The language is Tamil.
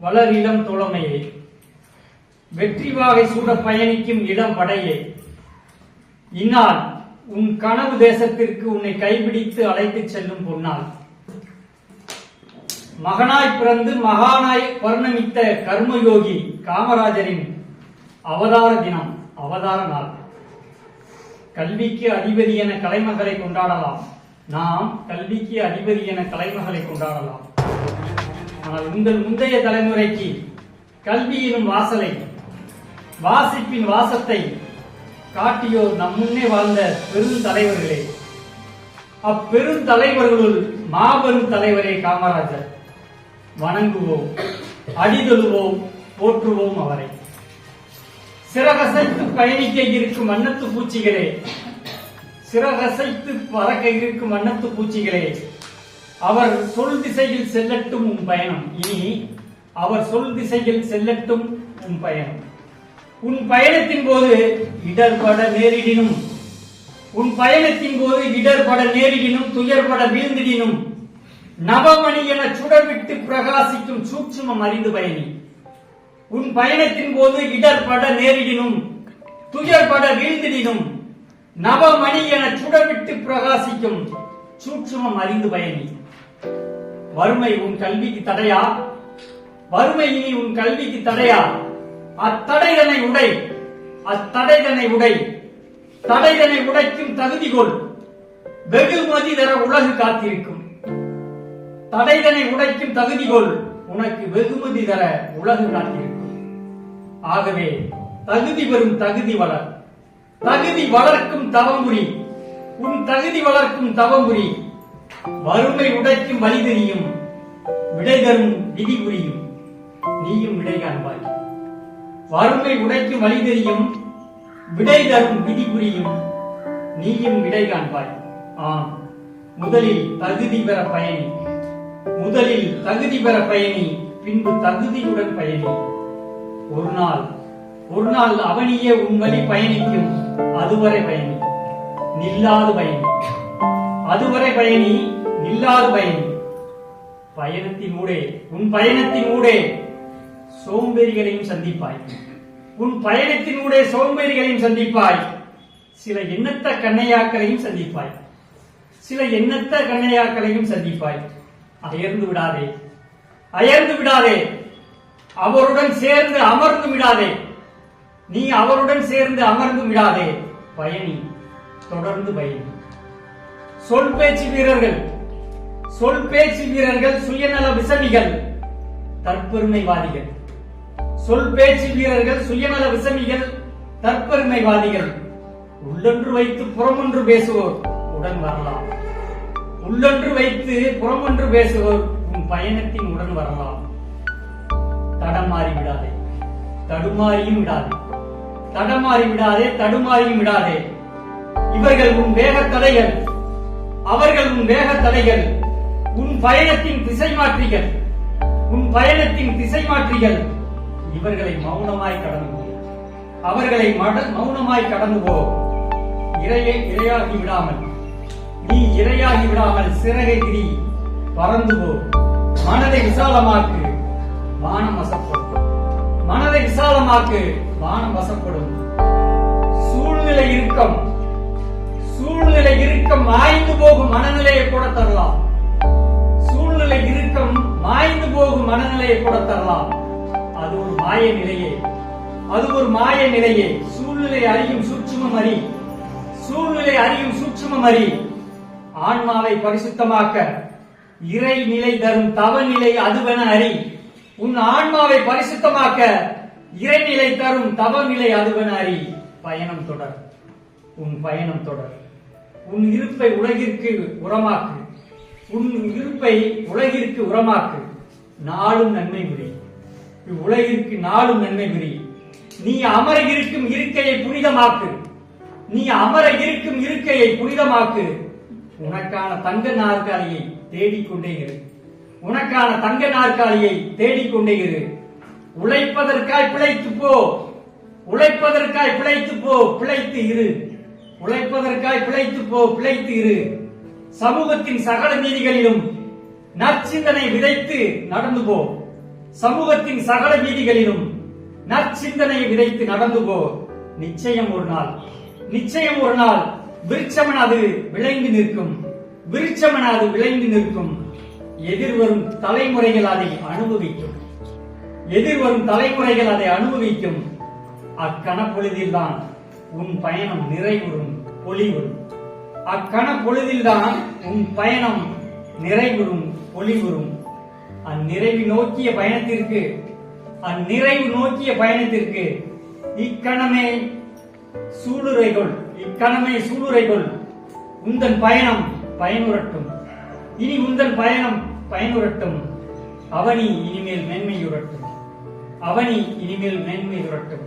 வளர் இளம் தோழமையே வெற்றி வாகை சூட பயணிக்கும் இளம் படையே இந்நாள் உன் கனவு தேசத்திற்கு உன்னை கைபிடித்து அழைத்துச் செல்லும் பொன்னாள் மகனாய் பிறந்து மகானாய் வர்ணமித்த கர்மயோகி காமராஜரின் அவதார தினம் அவதார நாள். கல்விக்கு அதிபதி என கலைமகளை கொண்டாடலாம். நாம் கல்விக்கு அதிபதி என கலைமகளை கொண்டாடலாம். ஆனால் உங்கள் முந்தைய தலைமுறைக்கு கல்வியினும் வாசலை வாசிப்பின் வாசத்தை காட்டியோர் நம் முன்னே வாழ்ந்த பெருந்தலைவர்களே அப்பெருந்தலைவர்களுள் மாபெரும் தலைவரே காமராஜர். வணங்குவோம் அடிதழுவோம் போற்றுவோம் அவரை. சிறகசைத்து பயணிக்க இருக்கும் அன்னத்து பூச்சிகளே. சிறகசைத்து பறக்க இருக்கும் அன்னத்து பூச்சிகளே. அவர் சொல் திசையில் செல்லட்டும் உன் பயணம். இனி அவர் சொல் திசையில் செல்லட்டும் உன் பயணம். உன் பயணத்தின் போது இடர்பட நேரிடினும் உன் பயணத்தின் போது இடர்பட நேரிடினும் துயர்பட வீழ்ந்திடினும் நவமணி என சுடர்விட்டு பிரகாசிக்கும் சூட்சுமம் அறிந்து பயணி உன் பயணத்தின் போது இடர்பட நேரிடினும் துயர்பட வீழ்ந்திடினும் நவமணி என சுடர்விட்டு பிரகாசிக்கும் சூட்சுமம் அறிந்து பயணி வறுமை உன் கல்விக்கு தடையா? வறுமை இனி உன் கல்விக்கு தடையா? அத்தடைதனை உடை அத்தடைதனை உடை தடைதனை உடைக்கும் தகுதி கொள். வெகுமதி தர உலகு காத்திருக்கும். தடைதனை உடைக்கும் தகுதி கொள். உனக்கு வெகுமதி தர உலகு காத்திருக்கும். ஆகவே தகுதி பெறும் தகுதி வளர். தகுதி வளர்க்கும் தவமுறி உன் தகுதி வளர்க்கும் தவமுறி வறுமை உடைக்கும் வழி தெரியும் விடை தரும் விதி புரியும் நீயும் விடை காண்பாய் வறுமை உடைக்கும் வழி தெரியும் விடை தரும் விதி புரியும் நீயும் விடை காண்பாய் ஆம் முதலில் தகுதி பெற பயணி முதலில் தகுதி பெற பயணி பின்பு தகுதியுடன் பயணி ஒரு நாள் ஒரு நாள் அவனியே உன் வழி பயணிக்கும். அதுவரை பயணி நில்லாது பயணி அதுவரை பயணி நில்லாது பயணி. பயணத்தின் ஊடே உன் பயணத்தின் ஊடே சோம்பேறிகளையும் சந்திப்பாய். உன் பயணத்தின் ஊடே சோம்பேறிகளையும் சந்திப்பாய். சில எண்ணத்த கண்ணையாக்களையும் சந்திப்பாய். சில எண்ணத்த கண்ணையாக்களையும் சந்திப்பாய். அயர்ந்து விடாதே. அயர்ந்து விடாதே. அவருடன் சேர்ந்து அமர்ந்து விடாதே. நீ அவருடன் சேர்ந்து அமர்ந்து விடாதே. பயணி தொடர்ந்து பயணி. சொல் பேச்சு வீரர்கள். சொல் பேச்சு வீரர்கள் சுயநல விசமிகள். தற்பெருமைவாதிகள். சொல் பேச்சு வீரர்கள் சுயநல விசமிகள் தற்பெருமைவாதிகள். உள்ளொன்று வைத்து புறமொன்று பேசுவோர் உடன் வரலாம். உள்ளொன்று வைத்து புறமொன்று பேசுவோர் உன் பயணத்தின் உடன் வரலாம். தடமாறி விடாதே. தடுமாறியும் விடாதே. தடமாறி விடாதே தடுமாறியும் விடாதே. இவர்கள் உன் வேக தடைகள் அவர்கள் உன் வேக தடைகள் உன் பயணத்தின் திசை மாற்றிகள் உன் பயணத்தின் திசை மாற்றிகள் இவர்களை மௌனமாய் கடந்து அவர்களை மட- மௌனமாய் கடந்து போ இரையை இரையாகி விடாமல் நீ இரையாகி விடாமல் சிறகை விரி பறந்து போ மனதை விசாலமாக்கு வானம் வசப்படும். மனதை விசாலமாக்கு வானம் வசப்படும். சூழ்நிலை இறுக்கம் இறுக்கம் மாய்ந்து போகும் மனநிலையை கூட தரலாம். சூழ்நிலை இறுக்கம் மாய்ந்து போகும் மனநிலையை கூட தரலாம். அது ஒரு மாய நிலையே. அது ஒரு மாய நிலையே. சூழ்நிலை அறியும் சூட்சுமம் அறி சூழ்நிலை அறியும் சூட்சுமம் அறி ஆன்மாவை பரிசுத்தமாக்க இறை நிலை தரும் தவநிலை அதுவென அறி உன் ஆன்மாவை பரிசுத்தமாக்க இறைநிலை தரும் தவநிலை அதுவென அறி பயணம் தொடர். உன் பயணம் தொடர். உன் இருப்பை உலகிற்கு உரமாக்கு. உன் இருப்பை உலகிற்கு உரமாக்கு. நாளும் நன்மை புரி உலகிற்கு நாளும் நன்மை புரி நீ அமர இருக்கும் இருக்கையை புனிதமாக்கு. நீ அமர இருக்கும் இருக்கையை புனிதமாக்கு. உனக்கான தங்க நாற்காலியை தேடிக்கொண்டே இரு. உனக்கான தங்க நாற்காலியை தேடிக்கொண்டே இரு. உழைப்பதற்காய் பிழைத்து போ. உழைப்பதற்காய் பிழைத்து போ. பிழைத்து இரு. உழைப்பதற்காய் பிழைத்து போ பிழைத்து இரு. சமூகத்தின் சகல நீதிகளிலும் நற்சிந்தனை விதைத்து நடந்து போ. சமூகத்தின் சகல நீதிகளிலும் நற்சிந்தனையை விதைத்து நடந்து போ. நிச்சயம் ஒரு நாள். நிச்சயம் ஒரு நாள். விருட்சமன் அது விளைந்து நிற்கும். விருட்சமன் அது விளைந்து நிற்கும். எதிர்வரும் தலைமுறைகள் அதை அனுபவிக்கும். எதிர்வரும் தலைமுறைகள் அதை அனுபவிக்கும். அக்கணப்பொழுதில்தான் உன் பயணம் நிறைவுறும். பொலிவுறும் அக்கணப்பொழுதில்தான் உன் பயணம் நிறைவுறும் பொலிவுறும் அந்நிறைவு நோக்கிய பயணத்திற்கு அந்நிறைவு நோக்கிய பயணத்திற்கு இக்கணமே சூளுரைகொள் இக்கணமே சூளுரைகொள். உந்தன் பயணம் பயனுறட்டும் இனி உந்தன் பயணம் பயனுறட்டும் அவனி இனிமேல் மேன்மையுறட்டும் அவனி இனிமேல் மேன்மையுறட்டும்